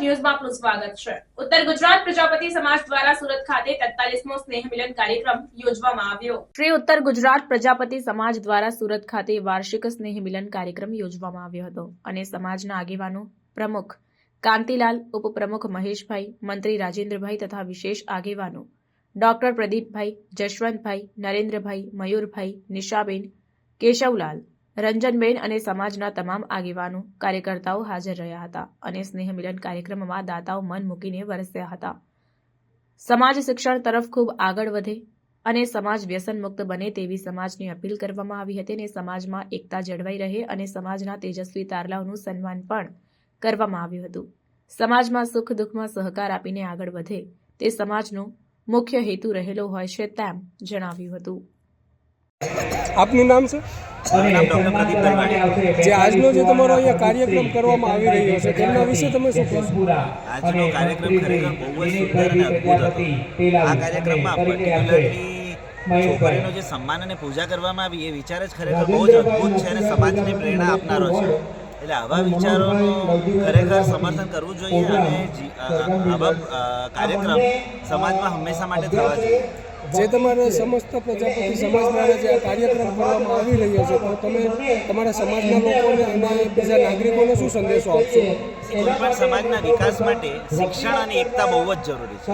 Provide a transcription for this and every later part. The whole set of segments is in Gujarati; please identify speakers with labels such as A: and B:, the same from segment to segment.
A: ન્યૂઝમાં આપનું સ્વાગત છે. ઉત્તર ગુજરાત પ્રજાપતિ સમાજ દ્વારા સુરત ખાતે 43મો સ્નેહ મિલન કાર્યક્રમ યોજવામાં આવ્યો. શ્રી ઉત્તર ગુજરાત પ્રજાપતિ સમાજ દ્વારા સુરત ખાતે વાર્ષિક સ્નેહ મિલન કાર્યક્રમ યોજવામાં આવ્યો હતો અને સમાજના આગેવાનો પ્રમુખ કાંતિલાલ, ઉપપ્રમુખ મહેશભાઈ, મંત્રી રાજેન્દ્રભાઈ તથા વિશેષ આગેવાનો ડોક્ટર પ્રદીપભાઈ, જશવંતભાઈ, નરેન્દ્રભાઈ, મયુરભાઈ, નિશાબેન, કેશવલાલ રંજનબેન અને સમાજના તમામ આગેવાનો, કાર્યકર્તાઓ હાજર રહ્યા હતા અને સ્નેહ મિલન કાર્યક્રમમાં દાતાઓ મન મૂકીને વરસ્યા હતા. સમાજ શિક્ષણ તરફ ખૂબ આગળ વધે અને સમાજ વ્યસન મુક્ત બને તેવી સમાજની અપીલ કરવામાં આવી હતી અને સમાજમાં એકતા જળવાઈ રહે અને સમાજના તેજસ્વી તારલાઓનું સન્માન પણ કરવામાં આવ્યું હતું. સમાજમાં સુખ દુઃખમાં સહકાર આપીને આગળ વધે તે સમાજનો મુખ્ય હેતુ રહેલો હોય છે તેમ જણાવ્યું હતું.
B: આપનું નામ છે? જે આજનો જે તમારો અહીંયા કાર્યક્રમ કરવામાં આવી રહ્યો છે તેમના વિશે તમે શું કહેશો?
C: આજનો કાર્યક્રમ ખરેખર બહુ જ સુંદર અને અદ્ભુત હતો. આ કાર્યક્રમમાં પર્ટિક્યુલરલી છોકરીનો જે સન્માન અને પૂજા કરવામાં આવી એ વિચાર જ ખરેખર બહુ જ અદ્ભુત છે અને સમાજને પ્રેરણા આપનારો છે. એટલે આવા વિચારોનું ખરેખર સમર્થન કરવું જોઈએ અને આવા કાર્યક્રમ સમાજમાં હંમેશા માટે થવા જોઈએ.
B: જે તમારા સમસ્ત પ્રજાપતિ સમાજ દ્વારા જે આ કાર્યક્રમ કરવામાં આવી રહ્યો છે, તો તમે તમારા સમાજના લોકોને અને બીજા નાગરિકોને શું સંદેશો આપશો?
C: કોઈ પણ સમાજના વિકાસ માટે શિક્ષણ અને એકતા બહુ જ જરૂરી છે.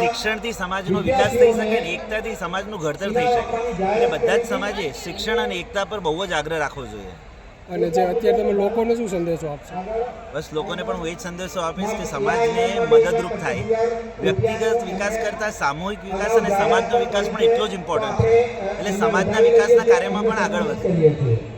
C: શિક્ષણથી સમાજનો વિકાસ થઈ શકે અને એકતાથી સમાજનું ઘડતર થઈ શકે. એટલે બધા જ સમાજે શિક્ષણ અને એકતા પર બહુ જ આગ્રહ રાખવો જોઈએ.
B: અને જે અત્યારે તમે લોકોને શું સંદેશો આપશો?
C: બસ લોકોને પણ હું એ જ સંદેશો આપીશ કે સમાજને મદદરૂપ થાય. વ્યક્તિગત વિકાસ કરતાં સામૂહિક વિકાસ અને સમાજનો વિકાસ પણ એટલો જ ઇમ્પોર્ટન્ટ એટલે સમાજના વિકાસના કાર્યમાં પણ આગળ વધે